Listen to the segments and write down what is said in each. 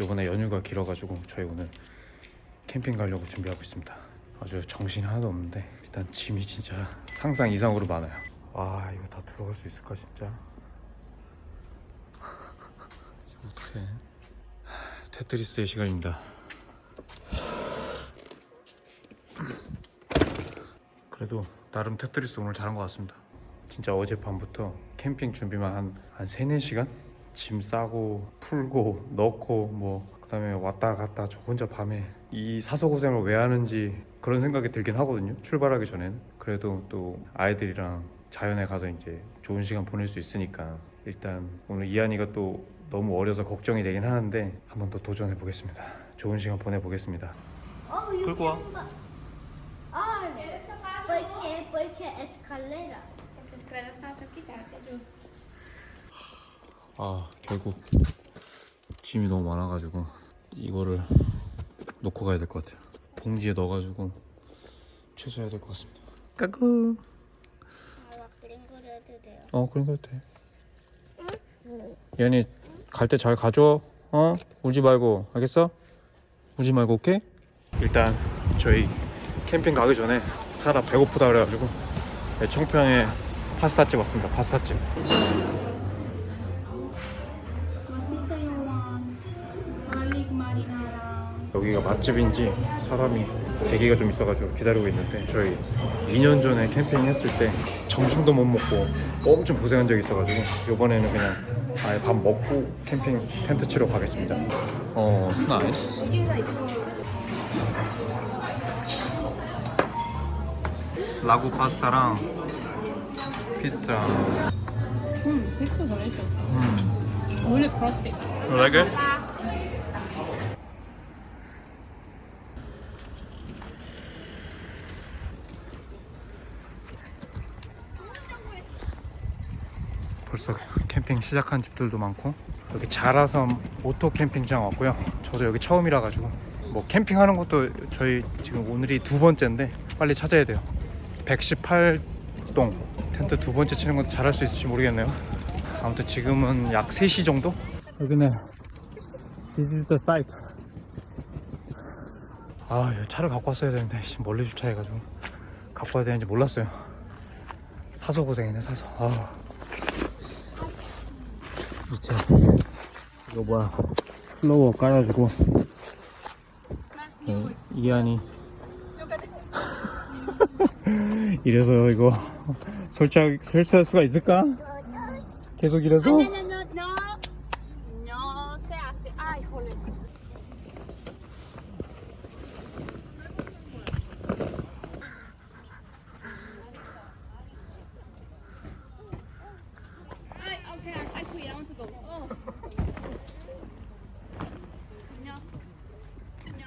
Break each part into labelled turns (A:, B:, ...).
A: 요번에 연휴가 길어가지고 저희 오늘 캠핑 가려고 준비하고 있습니다. 아주 정신이 하나도 없는데 일단 짐이 진짜 상상 이상으로 많아요. 와 이거 다 들어갈 수 있을까 진짜? 어떡해? 테트리스의 시간입니다. 그래도 나름 테트리스 오늘 잘한 것 같습니다. 진짜 어젯밤부터 캠핑 준비만 한, 한 3, 4시간? 짐 싸고 풀고 넣고 뭐 그다음에 왔다 갔다 저 혼자 밤에 이 사서 고생을 왜 하는지 그런 생각이 들긴 하거든요. 출발하기 전에는 그래도 또 아이들이랑 자연에 가서 이제 좋은 시간 보낼 수 있으니까 일단 오늘 이한이가 또 너무 어려서 걱정이 되긴 하는데 한번 더 도전해 보겠습니다. 좋은 시간 보내 보겠습니다.
B: Oh, you
A: 와.
B: porque, porque escalera.
C: Porque escalera está cerquita.
A: 아 결국 짐이 너무 많아가지고 이거를 놓고 가야 될 것 같아요. 봉지에 넣어가지고 취소해야 될 것 같습니다. 까꿍.
B: dedo.
A: 어 그런 거 해도 돼. 얘네 갈 때 잘 가져 어? 울지 말고. 알겠어? 울지 말고 오케이? 일단 저희 캠핑 가기 전에 사라 배고프다 그래가지고 네, 청평에 파스타집 왔습니다. 파스타집 여기가 맛집인지 사람이 대기가 좀 있어가지고 기다리고 있는데 저희 2년 전에 캠핑 했을 때 점심도 못 먹고 엄청 고생한 적이 있어가지고 이번에는 그냥 아예 밥 먹고 캠핑 텐트 치러 가겠습니다. 어, 나이스. 라구 파스타랑 피자.
C: This is delicious.
A: 음.
C: Really crusty.
A: You like it? 벌써 캠핑 시작한 집들도 많고 여기 자라섬 오토 캠핑장 왔고요. 저도 여기 처음이라 가지고 뭐 캠핑하는 것도 저희 지금 오늘이 두 번째인데 빨리 찾아야 돼요. 118동 텐트 두 번째 치는 것도 잘할 수 있을지 모르겠네요. 아무튼 지금은 약 3시 정도? 여기는 This is the site. 아 차를 갖고 왔어야 되는데 씨, 멀리 주차해가지고 갖고 와야 되는지 몰랐어요. 사서 고생이네 사서. 아 밑에 이거 뭐야 플로어 깔아주고 어, 이안이 이래서 이거 설치할, 설치할 수가 있을까? 계속 이래서?
C: No, no, no, no. No se hace. Ay, jole. Ay, okay, I quit. I want to go. Oh. No. No. No,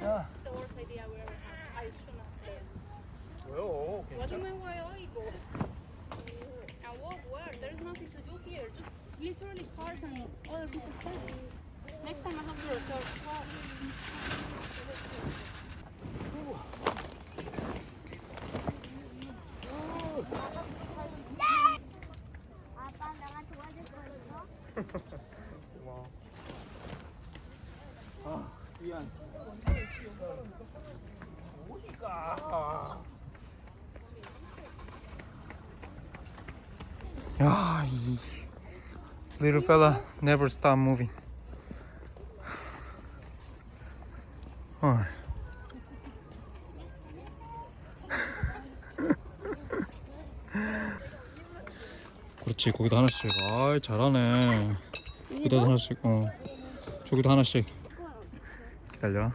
C: no. The worst idea we ever had. I should not say it.
A: 왜요?
C: What do you mean why oigo? And walk where? There's nothing to do here. Just literally cars and other people's stuff. Next time I have to reserve car.
B: 아빠 내가 도와줄 거 있어?
A: 아, 미안. 야, 이 little fella never stop moving. 어. 그렇지, 거기다 하나씩. 아, 잘하네. 여기다 하나씩. 어. 저기도 하나씩. 기다려.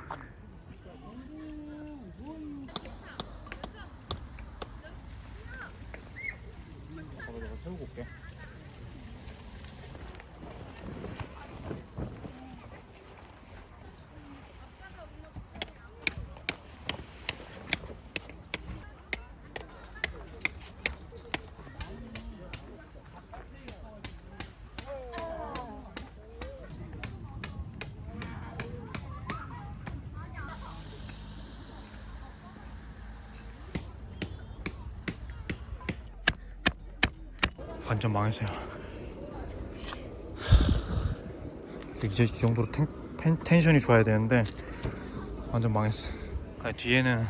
A: 완전 망했어요. 이제 이 정도로 텐, 텐, 텐 션이 좋아야 되는데 완전 망했어. 아니, 뒤에는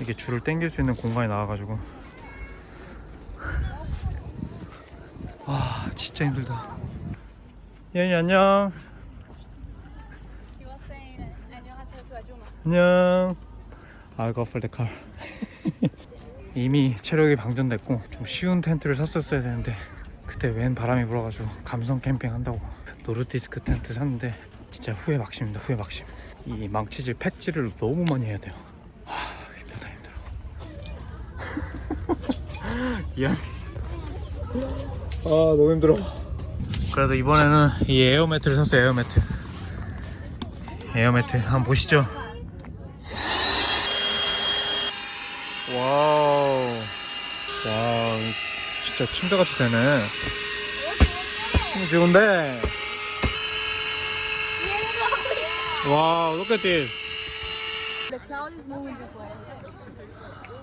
A: 이게 줄을 당길 수 있는 공간이 나와가지고 와 진짜 힘들다. 예니 안녕.
C: 안녕.
A: I'll go for the car. 이미 체력이 방전됐고 좀 쉬운 텐트를 샀었어야 되는데 그때 웬 바람이 불어가지고 감성 캠핑 한다고 노르디스크 텐트 샀는데 진짜 후회 막심입니다 후회 막심. 이 망치질 팩질을 너무 많이 해야 돼요. 아 힘들다 힘들어. 미안. 아 너무 힘들어. 그래도 이번에는 이 에어매트를 샀어요 에어매트. 에어매트 한번 보시죠 와우. 와, 진짜 침대같이 되네. 좋은데? 와우, look at this.
C: The cloud is moving this way.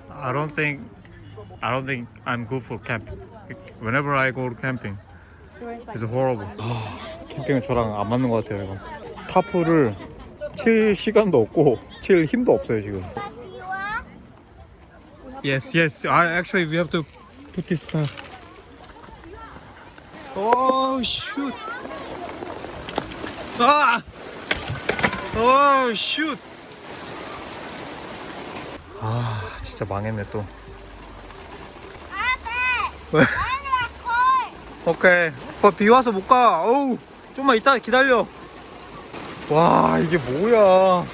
A: I don't think, I don't think I'm good for camping. Whenever I go camping, it's horrible. 아, 캠핑은 저랑 안 맞는 것 같아요, 이거. 타프를 칠 시간도 없고, 칠 힘도 없어요, 지금. Yes, yes. I actually we have to put this back. Oh shoot! Ah! Oh shoot! 아 진짜 망했네 또. 왜? 오케이. 오빠 비 와서 못 가. 어우 좀만 이따 기다려. 와 이게 뭐야?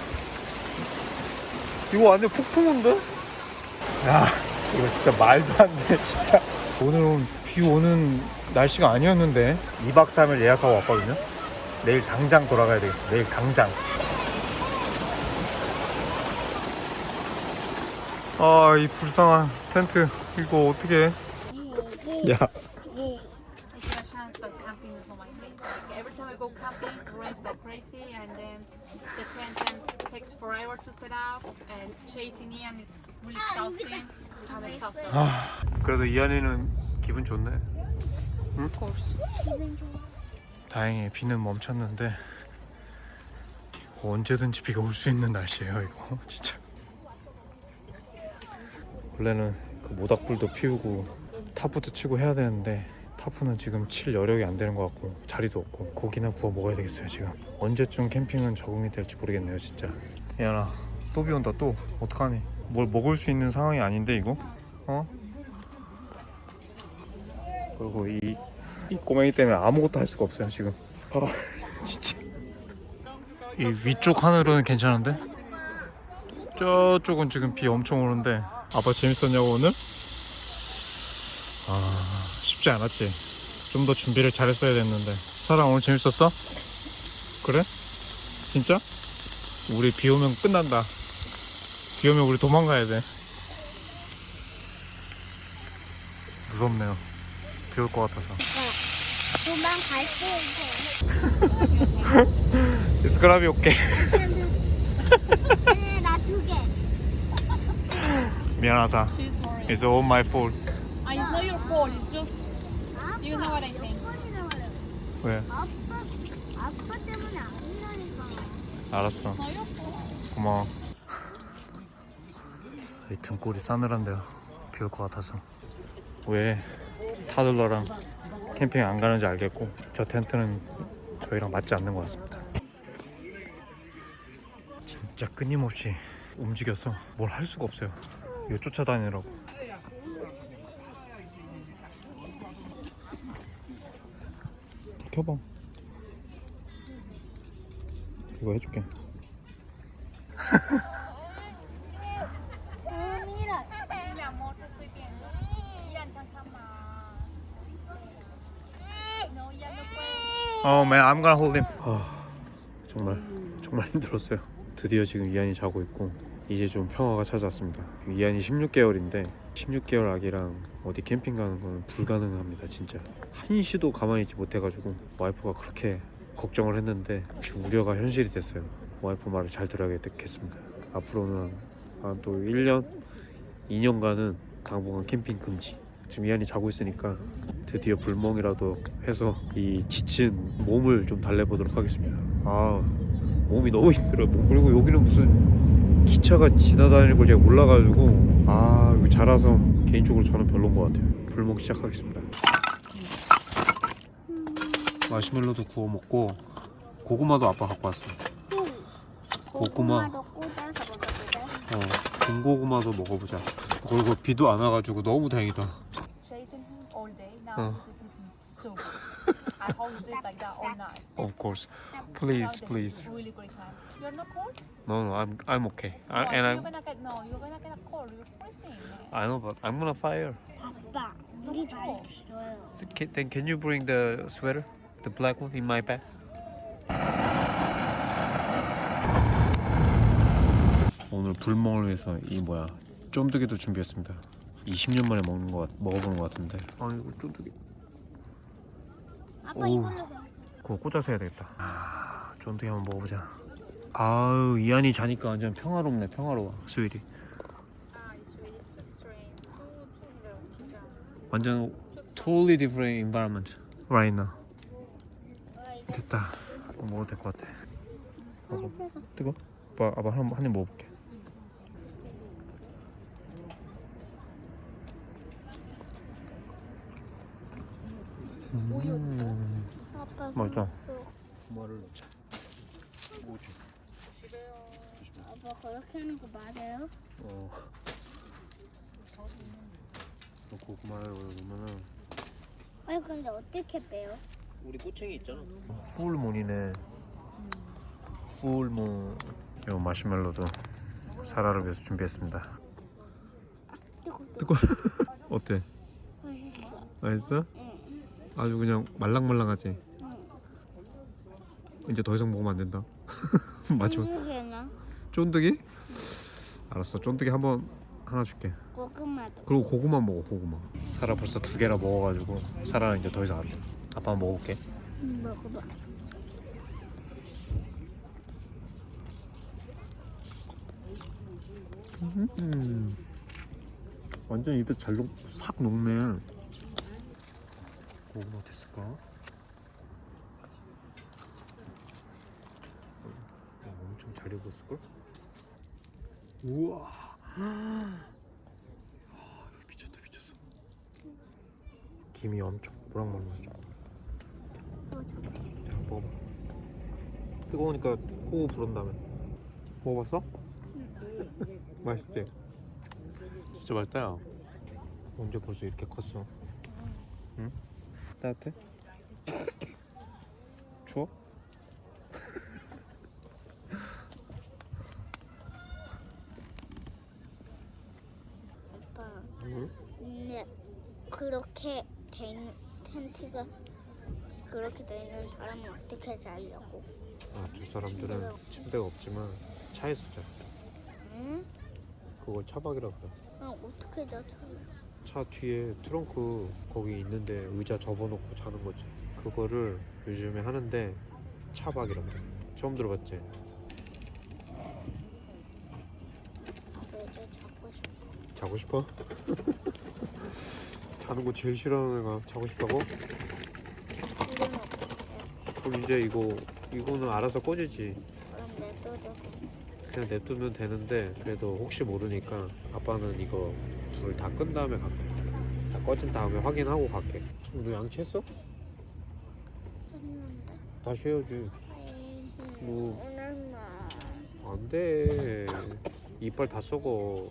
A: 이거 완전 폭풍인데? 야 이거 진짜 말도 안 돼 진짜. 오늘은 비 오는 날씨가 아니었는데 2박 3일 예약하고 왔거든요. 내일 당장 돌아가야 되겠어. 내일 당장. 아 이 불쌍한 텐트 이거 어떻게 해? 야.
C: It's a chance, but camping is not my thing. Like, every time I go camping, rains like crazy, and then the tent takes forever to set up, and chasing Ian is really exhausting. I'm exhausted.
A: 아, 그래도 이한이는 기분 좋네.
C: Of course.
B: 기분 좋아
A: 다행히 비는 멈췄는데 언제든지 비가 올 수 있는 날씨예요 이거 진짜. 원래는 그 모닥불도 피우고 타프도 치고 해야 되는데 타프는 지금 칠 여력이 안 되는 것 같고 자리도 없고 고기나 구워 먹어야 되겠어요 지금. 언제쯤 캠핑은 적응이 될지 모르겠네요 진짜. 이한아 또비 온다 또 어떡하니? 뭘 먹을 수 있는 상황이 아닌데 이거? 어? 그리고 이, 이 꼬맹이 때문에 아무것도 할 수가 없어요 지금 아 진짜 이 위쪽 하늘은 괜찮은데 저쪽은 지금 비 엄청 오는데 아빠 재밌었냐고 오늘? 아 쉽지 않았지 좀 더 준비를 잘했어야 됐는데 사랑 오늘 재밌었어? 그래? 진짜? 우리 비 오면 끝난다 비 오면 우리 도망가야 돼 무섭네요 비 올 것 같아서
B: 도망갈 때
A: It's gonna be okay
B: 이거 나두 개
A: 미안하다. It's all my fault
C: it's not your fault. It's just you know what I think.
A: 왜?
B: 아빠 아빠 때문에 안 된다니까
A: 알았어. 고마워 이 등골이 싸늘한데요 비 올 것 같아서 왜 타들러랑 캠핑 안 가는지 알겠고 저 텐트는 저희랑 맞지 않는 것 같습니다 진짜 끊임없이 움직여서 뭘 할 수가 없어요 이거 쫓아다니느라고 켜봐 이거 해줄게. 어, man, I'm gonna hold him. 아, 정말 정말 힘들었어요. 드디어 지금 이한이 자고 있고 이제 좀 평화가 찾아왔습니다. 이한이 16개월인데 16개월 아기랑 어디 캠핑 가는 건 불가능합니다, 진짜. 한시도 가만히 있지 못해가지고 와이프가 그렇게 걱정을 했는데 그 우려가 현실이 됐어요. 와이프 말을 잘 들어야겠습니다. 앞으로는 한 또 1년, 2년간은 당분간 캠핑 금지. 지금 이한이 자고 있으니까 드디어 불멍이라도 해서 이 지친 몸을 좀 달래보도록 하겠습니다. 아 몸이 너무 힘들어요. 뭐, 그리고 여기는 무슨 기차가 지나다니는 걸 제가 몰라가지고 아 여기 자라서 개인적으로 저는 별로인 것 같아요. 불멍 시작하겠습니다. 마시멜로도 구워 먹고 고구마도 아빠 갖고 왔어. 고구마.
B: 고구마도 꽂아서 먹어보자.
A: 어, 군고구마도 먹어보자. 그리고 비도 안 와가지고 너무 다행이다.
C: Chasing him all day. Now
A: Oh.
C: this is sleeping so good. I always sleep like that all night.
A: Of course. Please, please.
C: Really great time. You're not cold?
A: No, no, I'm I'm okay. I,
C: No,
A: and
C: you're
A: I
C: gonna get no. You're gonna get a cold. You're freezing.
A: I know, but I'm gonna fire.
B: 아빠, 물이 많이 길어요.
A: So can, then can you bring the sweater, the black one, in my bag? 오늘 불멍을 위해서 이 뭐야 쫀득이도 준비했습니다. 20년 만에 먹는 거 같, 먹어보는 거 같은데. 아 이거 쫀득이.
B: 아빠
A: 오.
B: 이걸로 해.
A: 그거 꽂아서 해야 되겠다. 아, 쫀득이 한번 먹어보자. 아우 이안이 자니까 완전 평화롭네 평화로워.
C: Yeah.
A: 완전 totally different environment right now. 됐다. 먹어도 될 것 같아. 먹어. 뜨거? 아빠 아빠 한 한입 먹어볼게. 음,
B: 아빠
A: 맛있다.
B: 그-
A: 말을 넣자. 오지.
B: 아빠 그렇게 하는 거 맞아요?
A: 어. 너 고구마를 넣으면은
B: 아니 근데 어떻게 빼요?
D: 우리 꼬챙이 있잖아.
A: 풀문이네. 풀문. 요 마시멜로도 사라를 위해서 준비했습니다.
B: 뜨거.
A: 어때?
B: 맛있어.
A: 맛있어?
B: 응.
A: 아주 그냥 말랑말랑하지.
B: 응.
A: 이제 더 이상 먹으면 안 된다. 마지막
B: 쫀득이나
A: 쫀득이? 알았어. 쫀득이 한번 하나 줄게.
B: 고구마도.
A: 그리고 고구마 먹어. 고구마. 사라 벌써 두 개나 먹어가지고 사라는 이제 더 이상 안 돼. 아빠 한번 먹어볼게.
B: 음, 먹어봐.
A: 음. 완전 입에서 잘 녹, 싹 녹네. 고구마 됐을까? 어, 엄청 잘 익었을걸? 우와. 아, 미쳤다 미쳤어. 김이 엄청 모락모락하죠. 자, 먹어봐. 뜨거우니까 호흡 부른다며. 먹어봤어? 맛있지? 진짜 맛있다 야 언제 벌써 이렇게 컸어? 응? 따뜻해? 추워?
B: 아빠.
A: 응?
B: 근데 그렇게 돼 있는 텐트가 그렇게 돼 있는 사람은 어떻게 자려고?
A: 아, 두 사람들은 침대가 없지만 차에서 자
B: 응?
A: 그걸 차박이라 그래
B: 아, 어떻게 자?
A: 차 뒤에 트렁크 거기 있는데 의자 접어놓고 자는 거지 그거를 요즘에 하는데 차박이라 그래 처음 들어봤지?
B: 이제 자고 싶어.
A: 자고 싶어? 자는 거 제일 싫어하는 애가 자고 싶다고? 그럼 이제 이거 이거는 알아서
B: 그럼 내둬도
A: 그냥 냅두면 되는데 그래도 혹시 모르니까 아빠는 이거 불 다 끈 다음에 갈게 다 꺼진 다음에 확인하고 갈게 어, 너 양치했어?
B: 했는데.
A: 다시 해야지 뭐.
B: 오늘만.
A: 안 돼 이빨 다 썩어